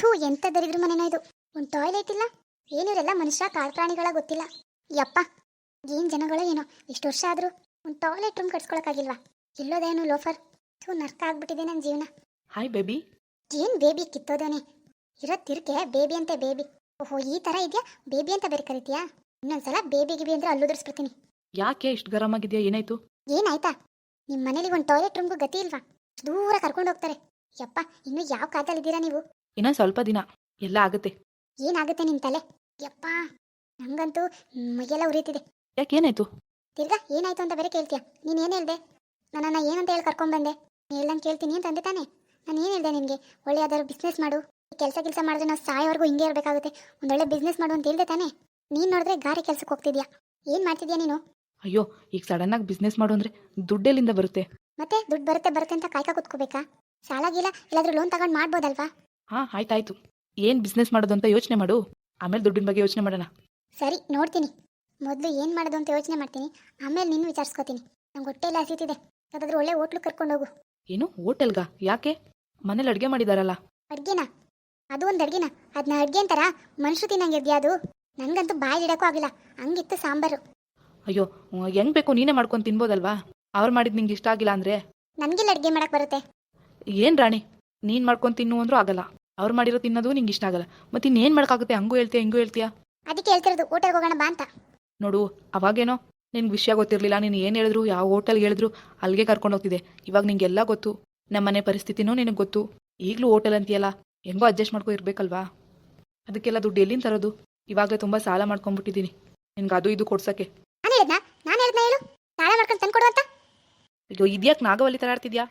ಥೂ ಎಂತ ದರಿದ್ರ ಮನೆನೋ ಇದು. ಒಂದು ಟಾಯ್ಲೆಟ್ ಇಲ್ಲ. ಏನಿರಲ್ಲ ಮನುಷ್ಯ ಕಾಡು ಪ್ರಾಣಿಗಳ ಗೊತ್ತಿಲ್ಲ. ಯಪ್ಪ ಏನು ಜನಗಳೋ ಏನೋ. ಇಷ್ಟು ವರ್ಷ ಆದರೂ ಒಂದು ಟಾಯ್ಲೆಟ್ ರೂಮ್ ಕಟ್ಸ್ಕೊಳಕ್ಕಾಗಿಲ್ವಾ? ಇಲ್ಲೋದೇನು ಲೋಫರ್ ಥೂ ನರ್ಕ ಆಗ್ಬಿಟ್ಟಿದೆ ನನ್ನ ಜೀವನ. ಹಾಯ್ ಬೇಬಿ ಏನ್ ಬೇಬಿ ಕಿತ್ತೋದೇನೆ? ಇರೋ ತಿರ್ಕೆ ಬೇಬಿ ಅಂತ ಬೇಬಿ ಓಹೋ ಈ ಥರ ಇದೆಯಾ? ಬೇಬಿ ಅಂತ ಬೇರೆ ಕರಿತೀಯಾ? ಇನ್ನೊಂದ್ಸಲ ಬೇಬಿ ಗಿಬಿ ಅಂದ್ರೆ ಅಲ್ಲುದರ್ಸ್ಬಿಡ್ತೀನಿ ಯಾಕೆ ಇಷ್ಟು ಗರಂ ಆಗಿದೆಯಾ ಏನಾಯ್ತು? ಏನಾಯ್ತಾ? ನಿಮ್ಮ ಮನೇಲಿ ಒಂದು ಟಾಯ್ಲೆಟ್ ರೂಮ್ಗೂ ಗತಿ ಇಲ್ವಾ? ದೂರ ಕರ್ಕೊಂಡು ಹೋಗ್ತಾರೆ. ಯಪ್ಪ ಇನ್ನು ಯಾವ ಕಾದಲ್ಲಿದ್ದೀರಾ ನೀವು? ಇನ್ನೊಂದು ಸ್ವಲ್ಪ ದಿನ ಎಲ್ಲ ಆಗುತ್ತೆ. ಏನಾಗುತ್ತೆ ನಿಮ್ ತಲೆ? ಯಪ್ಪ ನಂಗಂತೂ ಮೈಯೆಲ್ಲ ಉರಿತಿದೆ. ಯಾಕೆ ಏನಾಯ್ತು? ತಿರ್ಗಾ ಏನಾಯ್ತು ಅಂತ ಬೇರೆ ಕೇಳ್ತೀಯ? ನೀನ್ ಏನ್ ಹೇಳ್ದೆ? ನನ್ನನ್ನ ಏನಂತ ಹೇಳಿ ಕರ್ಕೊಂಡ್ ಬಂದೆ? ಹೇಳ್ದಂಗೆ ಕೇಳ್ತೀನಿ ಅಂತ ಅಂದೆ ತಾನೆ? ನಾನು ಏನು ಹೇಳ್ದೆ ನಿನಗೆ ಒಳ್ಳೆ ಯಾವ್ದಾದ್ರು ಬಿಸ್ನೆಸ್ ಮಾಡು. ಕೆಲಸ ಕೆಲಸ ಮಾಡಿದ್ರೆ ನಾವು ಸಾಯೋವರೆಗೂ ಹಿಂಗೆ ಇರಬೇಕಾಗುತ್ತೆ. ಒಂದೊಳ್ಳೆ ಬಿಸ್ನೆಸ್ ಮಾಡು ಅಂತ ಹೇಳ್ದೆ ತಾನೆ? ನೀನು ನೋಡಿದ್ರೆ ಗಾರೆ ಕೆಲ್ಸಕ್ಕೆ ಹೋಗ್ತಿದ್ಯಾ? ಏನು ಮಾಡ್ತಿದ್ಯಾ ನೀನು? ಅಯ್ಯೋ ಈಗ ಸಡನ್ನಾಗಿ ಬಿಸ್ನೆಸ್ ಮಾಡು ಅಂದ್ರೆ ದುಡ್ಡೆಲ್ಲಿಂದ ಬರುತ್ತೆ. ಮತ್ತೆ ದುಡ್ಡು ಬರುತ್ತೆ ಬರುತ್ತೆ ಅಂತ ಕಾಯ್ಕ ಕುತ್ಕೋಬೇಕಾ? ಸಾಲ ಗೀಲ ಇಲ್ಲಾದ್ರೂ ಲೋನ್ ತಗೊಂಡು ಮಾಡ್ಬೋದಲ್ವಾ? ಹಾಂ ಆಯ್ತಾಯ್ತು. ಏನು ಬಿಸ್ನೆಸ್ ಮಾಡೋದು ಅಂತ ಯೋಚನೆ ಮಾಡು. ಆಮೇಲೆ ದುಡ್ಡಿನ ಬಗ್ಗೆ ಯೋಚನೆ ಮಾಡೋಣ. ಸರಿ ನೋಡ್ತೀನಿ. ಮೊದಲು ಏನು ಮಾಡೋದು ಅಂತ ಯೋಚನೆ ಮಾಡ್ತೀನಿ. ಆಮೇಲೆ ನಿನ್ನ ವಿಚಾರಿಸ್ಕೋತೀನಿ. ನಂಗೆ ಹೊಟ್ಟೆ ಎಲ್ಲ ಹಸಿತಿದೆ. ಯಾವುದಾದ್ರೂ ಒಳ್ಳೆ ಹೋಟ್ಲು ಕರ್ಕೊಂಡು ಹೋಗು. ಏನು? ಹೋಟೆಲ್ಗಾ? ಯಾಕೆ? ಮನೇಲಿ ಅಡುಗೆ ಮಾಡಿದಾರಲ್ಲ. ಅಡ್ಗೆನಾ? ಅದು ಒಂದು ಅಡ್ಗೆನಾ? ಅದನ್ನ ಅಡ್ಗೆ ಅಂತಾರ? ಮನುಷ್ಯ ತಿನ್ನಂಗಿದ್ಯಾ ಅದು? ನನಗಂತೂ ಬಾಯಿ ಇಡಕ್ಕೂ ಆಗಿಲ್ಲ. ಹಂಗಿತ್ತು ಸಾಂಬಾರು. ಅಯ್ಯೋ ಹೆಂಗ್ ಬೇಕು ನೀನೇ ಮಾಡ್ಕೊಂಡು ತಿನ್ಬೋದಲ್ವಾ? ಅವ್ರು ಮಾಡಿದ್ ನಿಂಗೆ ಇಷ್ಟ ಆಗಿಲ್ಲ ಅಂದ್ರೆ? ನನಗಿಲ್ಲ ಅಡುಗೆ ಮಾಡಕ್ ಬರುತ್ತೆ. ಏನು ರಾಣಿ? ನೀನು ಮಾಡ್ಕೊಂಡು ತಿನ್ನು ಅಂದ್ರೂ ಆಗಲ್ಲ. ಅವ್ರು ಮಾಡಿರೋ ತಿನ್ನೋದು ನಿಂಗೆ ಇಷ್ಟ ಆಗಲ್ಲ. ಮತ್ತೆ ಇನ್ನೇನು ಮಾಡೋಕ್ಕಾಗುತ್ತೆ? ಹಂಗೂ ಹೇಳ್ತೀಯ ಹಿಂಗೂ ಹೇಳ್ತೀಯಾ? ಅದಕ್ಕೆ ಹೇಳ್ತಿರೋದು ಹೋಟೆಲ್ಗೆ ಹೋಗೋಣ ಬಾ ಅಂತ. ನೋಡು ಅವಾಗೇನೋ ನಿನ್ಗೆ ವಿಷಯ ಗೊತ್ತಿರಲಿಲ್ಲ ನೀನು ಏನು ಹೇಳಿದ್ರು ಯಾವ ಹೋಟೆಲ್ಗೆ ಹೇಳಿದ್ರು ಅಲ್ಲಿಗೆ ಕರ್ಕೊಂಡು ಹೋಗ್ತಿದೆ ಇವಾಗ ನಿಂಗೆಲ್ಲ ಗೊತ್ತು. ನಮ್ಮ ಮನೆ ಪರಿಸ್ಥಿತಿನೂ ನಿನಗೆ ಗೊತ್ತು. ಈಗಲೂ ಹೋಟೆಲ್ ಅಂತೀಯಲ್ಲ ಹೆಂಗೋ ಅಡ್ಜಸ್ಟ್ ಮಾಡ್ಕೊ ಇರಬೇಕಲ್ವಾ? ಅದಕ್ಕೆಲ್ಲ ದುಡ್ಡು ಎಲ್ಲಿಂದ ತರೋದು? ಇವಾಗಲೇ ತುಂಬ ಸಾಲ ಮಾಡ್ಕೊಂಡ್ಬಿಟ್ಟಿದ್ದೀನಿ ನಿನ್ಗೆ ಅದು ಇದು ಕೊಡ್ಸಕ್ಕೆ. ನಾನು ಹೇಳ್ದಾ ನಾನು ಹೇಳ್ದಾ ಹೇಳು? ಸಾಲ ಮಾಡ್ಕೊಂಡು ತಂದುಕೊಡು ಅಂತ? ಅಯ್ಯೋ ಇದ್ಯಾಕೆ ನಾಗವಲ್ಲಿ ಥರ ಆಡ್ತಿದ್ಯಾ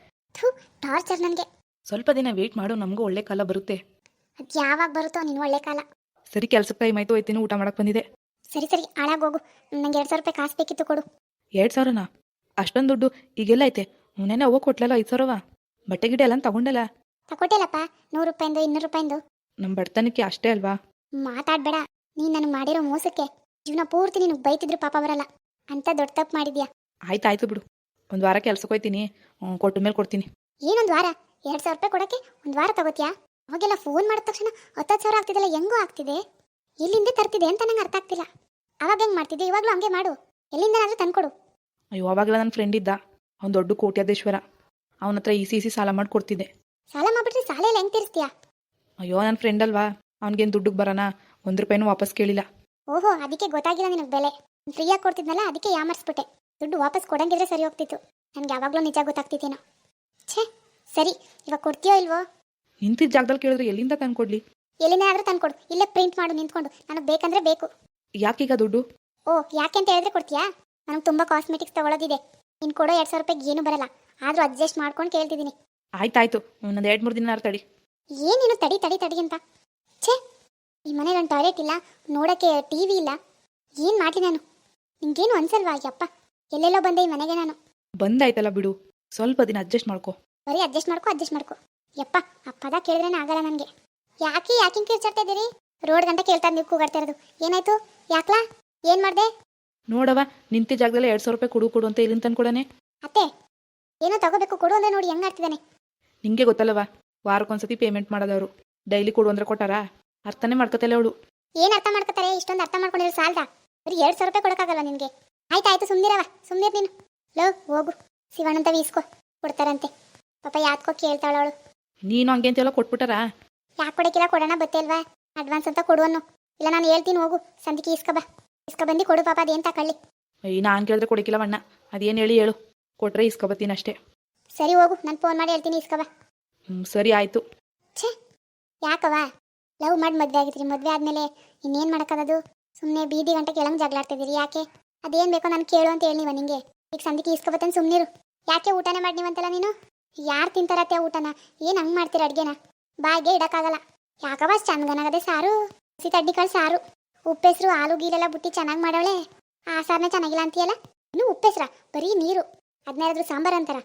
ಟಾರ್ಚರ್ ನನಗೆ. ಸ್ವಲ್ಪ ದಿನ ವೇಟ್ ಮಾಡು ನಮಗೂ ಒಳ್ಳೆ ಕಾಲ ಬರುತ್ತೆ. ಅದು ಯಾವಾಗ ಬರುತ್ತೋ ನೀನು ಒಳ್ಳೆ ಕಾಲ. ಸರಿ ಕೆಲ್ಸಕ್ಕೆ ಟೈಮ್ ಆಯ್ತು ಹೋಯ್ತೀನಿ ಊಟ ಮಾಡಕ್ ಬಂದಿದೆ ಸರಿ ಸರಿ ಹಾಳಾಗೋಗು ನಂಗೆ ಎರಡು ಸಾವಿರ ರೂಪಾಯಿ ಕಾಸು ಬೇಕಿತ್ತು ಕೊಡು. ಎರಡು ಸಾವಿರನಾ? ಅಷ್ಟೊಂದು ದುಡ್ಡು ಈಗೆಲ್ಲ ಐತೆ. ಮುನ್ನೆನೆ ಹೋಗಿ ಕೊಟ್ಲಲ್ಲ ಐದು ಸಾವಿರವ? ಬಟ್ಟೆ ಗಿಡ ಎಲ್ಲ ತಗೊಂಡಲ್ಲ? ತಕೊಟ್ಟಿಲ್ಲಪ್ಪ ನೂರು ರೂಪಾಯಿಂದು ಇನ್ನೂರು ರೂಪಾಯಿಂದು. ನಮ್ಮ ಬಡತನಕ್ಕೆ ಅಷ್ಟೇ ಅಲ್ವಾ? ಮಾತಾಡ್ಬೇಡ ನೀನು ನನಗೆ ಮಾಡಿರೋ ಮೋಸಕ್ಕೆ. ಜೀವನ ಪೂರ್ತಿ ನಿನಗೆ ಬೈತಿದ್ರು ಪಾಪ ಬರಲ್ಲ ಅಂತ ದೊಡ್ಡ ತಪ್ಪು ಮಾಡಿದ್ಯಾ? ಆಯ್ತು ಆಯ್ತು ಬಿಡು. ಒಂದು ವಾರ ಕೆಲ್ಸಕ್ಕೆ ಹೋಯ್ತೀನಿ. ಕೊಟ್ಟ ಮೇಲೆ ಕೊಡ್ತೀನಿ. ಏನೊಂದು ವಾರ? ಎರಡು ಸಾವಿರ ರೂಪಾಯಿ ಕೊಡೋಕ್ಕೆ ಒಂದು ವಾರ ತಗೋತ್ಯಾ? ಅವಾಗೆಲ್ಲ ಫೋನ್ ಮಾಡಿದ ತಕ್ಷಣ ಹತ್ತತ್ತು ಸಾವಿರ ಆಗ್ತಿದೆಲ್ಲ ಹೆಂಗೂ ಆಗ್ತಿದೆ? ಎಲ್ಲಿಂದೇ ತರ್ತಿದೆ ಅಂತ ನಂಗೆ ಅರ್ಥ ಆಗ್ತಿಲ್ಲ. ಅವಾಗ ಹೆಂಗೆ ಮಾಡ್ತಿದ್ದೆ? ಇವಾಗಲೂ ಹಂಗೆ ಮಾಡು. ಎಲ್ಲಿಂದನಾದರೂ ತಂದ್ಕೊಡು. ಅಯ್ಯೋ ಅವಾಗೆಲ್ಲ ನನ್ನ ಫ್ರೆಂಡ್ ಇದ್ದ. ಅವ್ನು ದೊಡ್ಡ ಕೋಟ್ಯಾದೇಶ್ವರ ಅವನ ಹತ್ರ ಇಸಿ ಇಸಿ ಸಾಲ ಮಾಡಿ ಕೊಡ್ತಿದ್ದೆ. ಸಾಲ ಮಾಡ್ಬಿಟ್ರೆ ಸಾಲ ಎಲ್ಲ ಹೆಂಗೆ ತೀರಿಸ್ತೀಯಾ? ಅಯ್ಯೋ ನನ್ನ ಫ್ರೆಂಡ್ ಅಲ್ವಾ? ಅವ್ನಿಗೇನು ದುಡ್ಡಿಗೆ ಬರೋಣ ಒಂದು ರೂಪಾಯಿನೂ ವಾಪಸ್ ಕೇಳಿಲ್ಲ. ಓಹೋ ಅದಕ್ಕೆ ಗೊತ್ತಾಗಿಲ್ಲ ನಿನಗೆ ಬೆಲೆ. ಫ್ರೀಯಾಗಿ ಕೊಡ್ತಿದ್ನಲ್ಲ ಅದಕ್ಕೆ ಯಾಮರ್ಸ್ಬಿಟ್ಟೆ. ದುಡ್ಡು ವಾಪಸ್ ಕೊಡಂಗಿದ್ರೆ ಸರಿ ಹೋಗ್ತಿತ್ತು. ನನಗೆ ಯಾವಾಗಲೂ ನಿಜ ಗೊತ್ತಾಗ್ತಿತ್ತೇನೋ. ಸರಿ ಇವಾಗ ಕೊಡ್ತೀಯೋ ಇಲ್ವೋ? ನಿಂತಿದ್ದ ಜಾಗದಲ್ಲಿ ಕೇಳಿದ್ರೆ ಎಲ್ಲಿಂದ ತಂದು ಕೊಡ್ಲಿ? ತಂದು ತಂದ್ಕೊಡು ಇಲ್ಲೇ ಪ್ರಿಂಟ್ ಮಾಡು ನಿಂತ್ಕೊಂಡು. ನನಗೆ ಬೇಕಂದ್ರೆ ಬೇಕು. ಯಾಕೀಗ ದುಡ್ಡು? ಓ ಯಾಕೆ ಅಂತ ಹೇಳಿದ್ರೆ ಕೊಡ್ತೀಯಾ? ನನಗೆ ತುಂಬ ಕಾಸ್ಮೆಟಿಕ್ಸ್ ತಗೊಳ್ಳೋದಿದೆ ನೀನು ಕೊಡೋ ಎರಡು ಸಾವಿರ ರೂಪಾಯಿಗೆ ಏನೂ ಬರಲ್ಲ. ಆದರೂ ಅಡ್ಜಸ್ಟ್ ಮಾಡ್ಕೊಂಡು ಕೇಳ್ತಿದ್ದೀನಿ. ಆಯ್ತಾಯ್ತು ಇನ್ನೊಂದು ಎರಡು ಮೂರು ದಿನ ತಡಿ. ಏನೇನು ತಡಿ ತಡಿ ತಡಿ ಅಂತ? ಛೇ ಈ ಮನೇಲಿ ಒಂದು ಟಾಯ್ಲೆಟ್ ಇಲ್ಲ ನೋಡೋಕ್ಕೆ ಟಿ ವಿ ಇಲ್ಲ. ಏನು ಮಾಡಲಿ ನಾನು? ನಿಂಗೇನು ಅನ್ಸಲ್ವಾ ಯಪ್ಪ ಎಲ್ಲೆಲ್ಲೋ ಬಂದೆ ಈ ಮನೆಗೆ ನಾನು. ಬಂದಾಯ್ತಲ್ಲ ಬಿಡು ಸ್ವಲ್ಪ ದಿನ ಅಡ್ಜಸ್ಟ್ ಮಾಡ್ಕೊ. ಬರೀ ಅಡ್ಜಸ್ಟ್ ಮಾಡ್ಕೊ ಅಡ್ಜಸ್ಟ್ ಮಾಡ್ಕೊ. ಯಪ್ಪ ಆ ಪದ ಕೇಳಿದ್ರೇನೆ ಆಗಲ್ಲ ನನಗೆ. ಯಾಕೆ ಯಾಕೆ ಕಿರ್ಚಾಡ್ತಾ ಇದ್ದೀರಿ? ರೋಡ್ ಗಂಟ ಕೇಳ್ತಾರೆ ನೀವು ಕೂಗಾಡ್ತಾ ಇರೋದು. ಏನಾಯ್ತು? ಯಾಕ್ಲಾ? ಏನ್ ಮಾಡ್ದೆ? ನೋಡವ ನಿಂತಿದ್ದ ಜಾಗದಲ್ಲಿ ಎರಡು ಸಾವಿರ ರೂಪಾಯಿ ಕೊಡು ಕೊಡು ಅಂತ ಇಲ್ಲಿಂದ ತಂದ್ಕೊಡನೆ. ಅತ್ತೆ ಏನೋ ತಗೋಬೇಕು ಕೊಡು ಅಂದ್ರೆ ನೋಡಿ ಹೆಂಗ್ ಆಡ್ತಿದ್ದಾನೆ ನಿಂಗೆ ಗೊತ್ತಲ್ಲವಾ ವಾರಕ್ಕೊಂದ್ಸತಿ ಪೇಮೆಂಟ್ ಮಾಡೋದವರು. ಡೈಲಿ ಕೊಡು ಅಂದ್ರೆ ಕೊಟ್ಟಾರ? ಅರ್ಥನೇ ಮಾಡ್ಕೊತಲ್ಲ ಅವಳು. ಏನ್ ಅರ್ಥ ಮಾಡ್ಕೊತಾರೆ? ಇಷ್ಟೊಂದು ಅರ್ಥ ಮಾಡ್ಕೊಂಡಿರೋ ಸಾಲ್ದ? ಬರೀ ಎರಡು ಸಾವಿರ ರೂಪಾಯಿ ಕೊಡಕ್ಕಾಗಲ್ಲ ನಿನ್ಗೆ? ಆಯ್ತಾಯ್ತು ಸುಮ್ನಿರವ ಸುಮ್ನಿರ್ ನೀನು. ಲೋ ಹೋಗು. ಶಿವಣ್ಣಂತ ವೀಸ್ಕೊ ಕೊಡ್ತಾರಂತೆ. ಪಾಪ ಯಾತ್ಕೋ ಕೇಳ್ತಾಳ ಅವಳು. ನೀನು ಹಂಗೆ ಅಂತೆಲ್ಲ ಕೊಟ್ಬಿಟ್ಟಾರ? ಯಾಕೆ ಕೊಡಕ್ಕಿಲ್ಲ? ಕೊಡೋಣ ಬತ್ತೇಲ್ವಾ ಅಡ್ವಾನ್ಸ್ ಅಂತ ಕೊಡುವನು. ಇಲ್ಲ ನಾನು ಹೇಳ್ತೀನಿ ಹೋಗು. ಸಂದಿಕ್ಕೆ ಇಸ್ಕೊ ಬಾ. ಇಸ್ಕೊ ಬಂದು ಕೊಡು ಪಾಪ ಅದೇನು ತಕೊಳ್ಳಿ. ಈ ನಾನು ಕೇಳಿದ್ರೆ ಕೊಡಕ್ಕಿಲ್ಲ ಅಣ್ಣ. ಅದೇನು ಹೇಳಿ ಹೇಳು. ಕೊಟ್ರೆ ಇಸ್ಕೊಬತ್ತೀನಿ ಅಷ್ಟೇ. ಸರಿ ಹೋಗು ನಾನು ಫೋನ್ ಮಾಡಿ ಹೇಳ್ತೀನಿ ಇಸ್ಕೊ ಬಾ. ಹ್ಞೂ ಸರಿ ಆಯಿತು. ಛೇ ಯಾಕವ ಲವ್ ಮಾಡಿ ಮದುವೆ ಆಗಿದ್ರಿ. ಮದುವೆ ಆದಮೇಲೆ ಇನ್ನೇನು ಮಾಡಕ್ಕದದು? ಸುಮ್ಮನೆ ಬೀದಿ ಗಂಟೆ ಕೆಳಂಗ್ ಜಗಳಾಡ್ತಿದ್ದೀರಿ ಯಾಕೆ? ಅದೇನು ಬೇಕೋ ನಾನು ಕೇಳು ಅಂತ ಹೇಳಿವ ನಿಂಗೆ. ಈಗ ಸಂದಿಕೆ ಇಸ್ಕೊಬತ್ತೇನೆ ಸುಮ್ಮನಿರು ಯಾಕೆ ಊಟನೇ ಮಾಡಿ ನೀವಂತಲ್ಲ ನೀನು? ಯಾರು ತಿಂತಾರತ್ತೆ ಊಟನ? ಏನ್ ಹಂಗ್ ಮಾಡ್ತೀರ ಅಡ್ಗೆನ? ಬಾಯಿಗೆ ಇಡಕ್ಕಾಗಲ್ಲ. ಯಾಕವ ಚಂದಗನಾಗದೆ ಸಾರು? ಹಸಿ ತಡ್ಡಿ ಕಾಳು ಸಾರು. ಉಪ್ಪೆಸ್ರು, ಹಾಲು, ಗೀಲೆಲ್ಲ ಬುಟ್ಟಿ ಚೆನ್ನಾಗಿ ಮಾಡವಳೆ. ಆ ಸಾರನ ಚೆನ್ನಾಗಿಲ್ಲ ಅಂತೀಯಲ್ಲ? ಇನ್ನು ಉಪ್ಪೆಸ್ರ, ಬರೀ ನೀರು. ಅದನ್ನೇನಾದ್ರೂ ಸಾಂಬಾರ್ ಅಂತಾರ.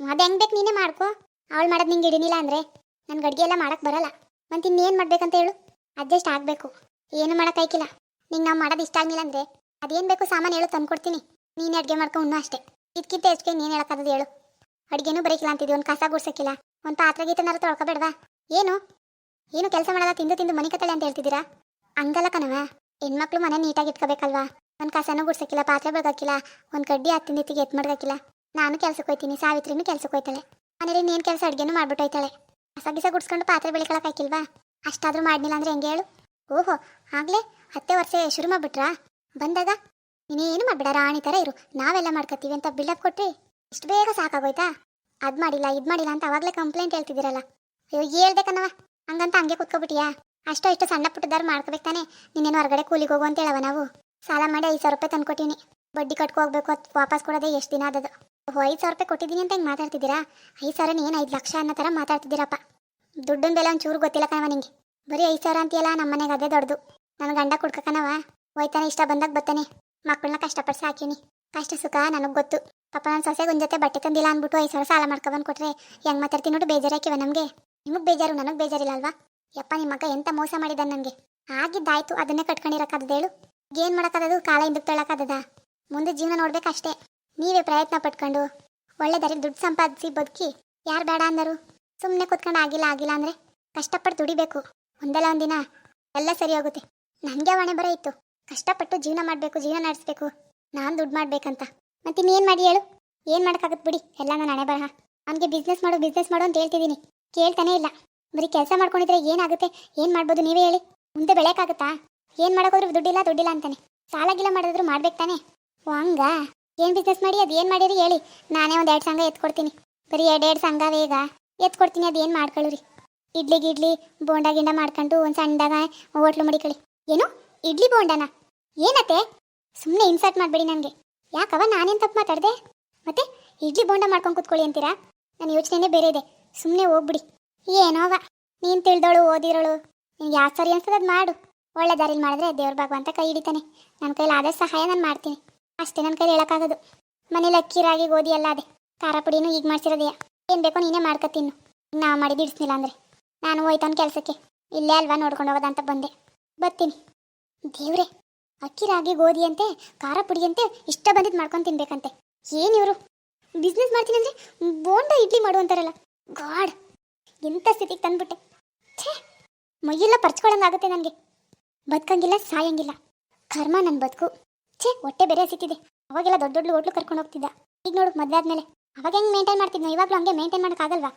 ಅದು ಹೆಂಗೆ ಬೇಕು ನೀನೇ ಮಾಡ್ಕೋ. ಅವಳು ಮಾಡೋದು ನಿಂಗೆ ಹಿಡಿನಿಲ್ಲ ಅಂದ್ರೆ ನನ್ಗೆ ಅಡ್ಗೆ ಎಲ್ಲ ಮಾಡಕ್ ಬರಲ್ಲ. ಮತ್ತು ಇನ್ನೇನು ಮಾಡ್ಬೇಕಂತ ಹೇಳು? ಅಡ್ಜಸ್ಟ್ ಆಗಬೇಕು. ಏನು ಮಾಡೋಕ್ಕಾಯ್ಕಿಲ್ಲ ನಿಂಗೆ ನಾವು ಮಾಡೋದು ಇಷ್ಟ ಆಗಲಿಲ್ಲ ಅಂದ್ರೆ ಅದೇನು ಬೇಕು ಸಾಮಾನು ಹೇಳು ತಂದ್ಕೊಡ್ತೀನಿ. ನೀನೇ ಅಡುಗೆ ಮಾಡ್ಕೊಂಡು ಇನ್ನೂ ಅಷ್ಟೇ. ಇದಕ್ಕಿಂತ ಹೆಚ್ಚಿಗೆ ನೀನು ಹೇಳೋಕ್ಕಾಗದು ಹೇಳು. ಅಡುಗೆನೂ ಬರೀಕಿಲ್ಲ ಅಂತಿದ್ವಿ, ಒಂದು ಕಸ ಗುಡ್ಸಕ್ಕಿಲ್ಲ ಒಂದು ಪಾತ್ರೆ ಗೀತನಾರು ತೊಳ್ಕೊಬೇಡ್ವಾ? ಏನು? ಏನು ಕೆಲಸ ಮಾಡಲ್ಲ, ತಿಂದು ತಿಂದು ಮನೆ ಕತ್ತಲೆ ಅಂತ ಹೇಳ್ತಿದ್ದೀರಾ? ಹಂಗಲ್ಲ ಕಣವ ಹೆಣ್ಮಕ್ಳು ಮನೆ ನೀಟಾಗಿ ಇಟ್ಕೋಬೇಕಲ್ವಾ? ಒಂದು ಕಸನೂ ಗುಡ್ಸಕ್ಕಿಲ್ಲ ಪಾತ್ರೆ ಬೆಳಗಾಕಿಲ್ಲ, ಒಂದು ಕಡ್ಡಿ ಹತ್ತಿನ ಎತ್ತಿಗೆ ಎತ್ ಮಡ್ಗಾಕಿಲ್ಲ. ನಾನು ಕೆಲ್ಸಕ್ಕೆ ಹೋಯ್ತೀನಿ, ಸಾವಿತ್ರಿನೂ ಕೆಲ್ಸಕ್ಕೆ ಹೋಯ್ತಾಳೆ. ಮನೇಲಿ ಇನ್ನೇನು ಕೆಲಸ ಅಡುಗೆನೂ ಮಾಡ್ಬಿಟ್ಟು ಹೋಯ್ತಾಳೆ ಕಸ ಗಿಸ ಗುಡ್ಸ್ಕೊಂಡು ಪಾತ್ರೆ ಬೆಳಿಕೊಳಕ್ಕಾಕಿಲ್ವಾ ಅಷ್ಟಾದರೂ ಮಾಡಲಿಲ್ಲ ಅಂದರೆ ಹೆಂಗೆ ಹೇಳು? ಓಹೋ, ಆಗಲೇ? ಹತ್ತೇ ವರ್ಷ ಶುರು ಮಾಡಿಬಿಟ್ರಾ? ಬಂದಾಗ ನೀನೇನು ಮಾಡ್ಬೇಡ, ರಾಣಿ ಥರ ಇರು. ನಾವೆಲ್ಲ ಮಾಡ್ಕೊತೀವಿ ಅಂತ ಬಿಲ್ಡಪ್ ಕೊಟ್ರಿ? ಇಷ್ಟು ಬೇಗ ಸಾಕಾಗೋಯ್ತಾ? ಅದ್ ಮಾಡಿಲ್ಲ, ಇದ್ ಮಾಡಿಲ್ಲ ಅಂತ ಅವಾಗಲೇ ಕಂಪ್ಲೇಂಟ್ ಹೇಳ್ತಿದ್ದೀರಲ್ಲ. ಅಯ್ಯೋ ಹೇಳ್ಬೇಕನ್ನವ ಹಂಗಂತ ಹಂಗೆ ಕುತ್ಕೊಬಿಟ್ಟಿಯಾ? ಅಷ್ಟೋ ಇಷ್ಟು ಸಣ್ಣ ಪುಟ್ಟದಾರು ಮಾಡ್ಕೋಬೇಕು ತಾನೆ. ನೀನೇನು ಹೊರಗಡೆ ಕೂಲಿಗೆ ಹೋಗು ಅಂತ ಹೇಳವ ನಾವು. ಸಾಲ ಮಾಡಿ ಐದು ಸಾವಿರ ರೂಪಾಯಿ ತಂದ್ಕೊಟ್ಟಿನಿ. ಬಡ್ಡಿ ಕಟ್ಕೊ ಹೋಗ್ಬೇಕು, ಅದು ವಾಪಸ್ ಕೊಡೋದೇ ಎಷ್ಟು ದಿನ ಆದದು ಐದು ಸಾವಿರ ರೂಪಾಯಿ ಕೊಟ್ಟಿದ್ದೀನಿ ಅಂತ ಹಿಂಗೆ ಮಾತಾಡ್ತಿದ್ದೀರಾ? ಐದು ಸಾವಿರ ಏನು ಐದು ಲಕ್ಷ ಅನ್ನೋ ಥರ ಮಾತಾಡ್ತಿದ್ದೀರಪ್ಪ. ದುಡ್ಡಿನ ಬೆಲೆ ಒಂಚೂರು ಗೊತ್ತಿಲ್ಲ ಕಣವ ನಿಂಗೆ. ಬರೀ ಐದು ಸಾವಿರ ಅಂತೀಯಲ್ಲ ನಮ್ಮ ಮನೆಗೆ ಅದೇ ದೊಡ್ಡದು. ನನ್ನ ಗಂಡ ಕುಡ್ಕಕನವ ಹೋಯ್ತಾನೆ, ಇಷ್ಟ ಬಂದಾಗ ಬರ್ತಾನೆ ಮಕ್ಕಳನ್ನ ಕಷ್ಟಪಡಿಸಿ ಸಾಕಿನಿ ಕಷ್ಟ ಸುಖ, ನನಗೆ ಗೊತ್ತು. ಪಾಪ ನನ್ನ ಸೊಸೆ ಒಂದು ಜೊತೆ ಬಟ್ಟೆ ತಂದಿಲ್ಲ ಅಂದ್ಬಿಟ್ಟು ಐದು ಸಾವಿರ ಸಾಲ ಮಾಡ್ಕೊಬಂದು ಕೊಟ್ರೆ ಹೆಂಗ್ ಮಾತಾಡ್ತೀನಿ ನೋಡಿ ಬೇಜಾರಾಕಿವೆ ನಮಗೆ. ನಿಮಗೆ ಬೇಜಾರು, ನನಗೆ ಬೇಜಾರಿಲ್ಲ ಅಲ್ವಾ ಯಪ್ಪ ನಿಮ್ಮ ಮಗ ಎಂತ ಮೋಸ ಮಾಡಿದ ನನಗೆ. ಆಗಿದ್ದಾಯ್ತು, ಅದನ್ನೇ ಕಟ್ಕೊಂಡಿರಕ್ಕಾದದ ಹೇಳು. ಏನು ಮಾಡೋಕ್ಕಾದದು ಕಾಲ ಹಿಂದಕ್ಕೆ ತಳ್ಳಕ್ಕಾದದ ಮುಂದೆ ಜೀವನ ನೋಡ್ಬೇಕಷ್ಟೇ ನೀವೇ ಪ್ರಯತ್ನ ಪಟ್ಕೊಂಡು, ಒಳ್ಳೆ ದಾರಿ ದುಡ್ಡು ಸಂಪಾದಿಸಿ ಬದುಕಿ. ಯಾರು ಬೇಡ ಅಂದರು? ಸುಮ್ಮನೆ ಕೂತ್ಕೊಂಡು ಆಗಿಲ್ಲ ಆಗಿಲ್ಲ ಅಂದರೆ ಕಷ್ಟಪಟ್ಟು ದುಡಿಬೇಕು. ಒಂದಲ್ಲ ಒಂದಿನ ಎಲ್ಲ ಸರಿ ಹೋಗುತ್ತೆ. ನನಗೆ ಹೊಣೆ ಬರೋ ಇತ್ತು. ಕಷ್ಟಪಟ್ಟು ಜೀವನ ಮಾಡಬೇಕು, ಜೀವನ ನಡೆಸಬೇಕು. ನಾನು ದುಡ್ಡು ಮಾಡಬೇಕಂತ. ಮತ್ತೆ ಇನ್ನೇನು ಮಾಡಿ ಹೇಳು? ಏನು ಮಾಡೋಕ್ಕಾಗತ್ತೆ ಬಿಡಿ? ಎಲ್ಲ ನಾನು ಹಣೆ ಬರಹ. ಅವನಿಗೆ ಬಿಸ್ನೆಸ್ ಮಾಡು ಬಿಸ್ನೆಸ್ ಮಾಡು ಅಂತ ಹೇಳ್ತಿದ್ದೀನಿ ಕೇಳ್ತಾನೆ ಇಲ್ಲ. ಬರೀ ಕೆಲಸ ಮಾಡ್ಕೊಂಡಿದ್ರೆ ಏನಾಗುತ್ತೆ? ಏನು ಮಾಡ್ಬೋದು ನೀವೇ ಹೇಳಿ. ಮುಂದೆ ಬೆಳೆಯೋಕ್ಕಾಗುತ್ತಾ? ಏನು ಮಾಡೋಕ್ಕೋದ್ರೆ ದುಡ್ಡಿಲ್ಲ ದುಡ್ಡಿಲ್ಲ ಅಂತಾನೆ. ಸಾಲ ಗಿಲ ಮಾಡಿದ್ರು ಮಾಡ್ಬೇಕು ತಾನೆ? ಓ, ಹಂಗ? ಏನು ಬಿಸ್ನೆಸ್ ಮಾಡಿ, ಅದು ಏನು ಮಾಡಿರಿ ಹೇಳಿ. ನಾನೇ ಒಂದು ಎರಡು ಸಂಘ ಎತ್ಕೊಡ್ತೀನಿ. ಬರೀ ಎರಡು ಎರಡು ಸಂಘ ಬೇಗ. ಎತ್ಕೊಡ್ತೀನಿ, ಅದು ಏನು ಮಾಡ್ಕೊಳ್ಳ್ರಿ? ಇಡ್ಲಿ ಗಿಡ್ಲಿ, ಬೋಂಡ ಗಿಂಡ ಮಾಡ್ಕೊಂಡು ಒಂದು ಸಣ್ಣದಾಗ ಹೋಟ್ಲು ಮಡಿಕೊಳ್ಳಿ ಏನು? ಇಡ್ಲಿ ಬೋಂಡನ? ಏನತ್ತೆ? ಸುಮ್ಮನೆ ಇನ್ಸರ್ಟ್ ಮಾಡಬೇಡಿ ನನಗೆ. ಯಾಕವ ನಾನೇನು ತಪ್ಪು ಮಾತಾಡಿದೆ? ಮತ್ತೆ ಇಡ್ಲಿ ಬೋಂಡ ಮಾಡ್ಕೊಂಡು ಕೂತ್ಕೊಳ್ಳಿ ಅಂತೀರಾ? ನನ್ನ ಯೋಚನೆನೇ ಬೇರೆ ಇದೆ. ಸುಮ್ಮನೆ ಹೋಗ್ಬಿಡಿ. ಏನೋ ಅವ ನೀನು ತಿಳಿದೋಳು, ಓದಿರೋಳು. ನಿನಗೆ ಯಾವ ಸರಿ ಅದು ಮಾಡು. ಒಳ್ಳೆ ದಾರಿಲಿ ಮಾಡಿದ್ರೆ ದೇವ್ರ ಭಗವಂತ ಕೈ ಹಿಡಿತಾನೆ. ನನ್ನ ಕೈಲಿ ಆದಷ್ಟು ಸಹಾಯ ನಾನು ಮಾಡ್ತೀನಿ. ಅಷ್ಟೇ ನನ್ನ ಕೈಲಿ ಹೇಳೋಕ್ಕಾಗೋದು. ಮನೇಲಿ ಅಕ್ಕಿ, ರಾಗಿ, ಗೋಧಿ ಎಲ್ಲ ಅದೇ. ಖಾರ ಪುಡಿನೂ ಈಗ ಮಾಡ್ಸಿರೋದೆಯಾ ಏನು ಬೇಕೋ ನೀನೇ ಮಾಡ್ಕೊತೀನಿ ನಾವು ಮಾಡಿ ಇಡಿಸ್ನಿಲ್ಲ ಅಂದರೆ. ನಾನು ಹೋಯ್ತಾನ ಕೆಲಸಕ್ಕೆ. ಇಲ್ಲೇ ಅಲ್ವಾ ನೋಡ್ಕೊಂಡು ಹೋಗೋದಂತ ಬಂದೆ. ಬರ್ತೀನಿ. ದೇವ್ರೆ ಅಕ್ಕಿ ರಾಗಿ, ಗೋಧಿ ಅಂತೆ, ಖಾರ ಪುಡಿ ಅಂತೆ, ಇಷ್ಟ ಬಂದಿದ್ದು ಮಾಡ್ಕೊಂಡು ತಿನ್ಬೇಕಂತೆ. ಏನಿವರು ಬಿಸ್ನೆಸ್ ಮಾಡ್ತೀನಿ ಅಂದರೆ ಬೋಂಡ ಇಡ್ಲಿ ಮಾಡು ಅಂತಾರಲ್ಲ. ಗಾಡ್ ಎಂಥ ಸ್ಥಿತಿಗೆ ತಂದ್ಬಿಟ್ಟೆ. ಛೇ, ಮೈಯೆಲ್ಲ ಪರ್ಚ್ಕೊಳ್ಳೋಂಗಾಗುತ್ತೆ ನನಗೆ. ಬದುಕಂಗಿಲ್ಲ, ಸಾಯಂಗಿಲ್ಲ. ಕರ್ಮ ನನ್ನ ಬದುಕು. ಛೇ, ಹೊಟ್ಟೆ ಬೇರೆ ಸಿಕ್ಕಿದೆ ಅವಾಗೆಲ್ಲ ದೊಡ್ಡ ದೊಡ್ಡ ಹೋಟ್ಲು ಕರ್ಕೊಂಡು ಹೋಗ್ತಿದ್ದ. ಈಗ ನೋಡು, ಮದುವೆ ಆದ್ಮೇಲೆ. ಅವಾಗ ಹೆಂಗೆ ಮೇಂಟೈನ್ ಮಾಡ್ತಿದ್ನೋ? ಇವಾಗಲೂ ಹಂಗೆ ಮೇಂಟೈನ್ ಮಾಡೋಕ್ಕಾಗಲ್ವಾ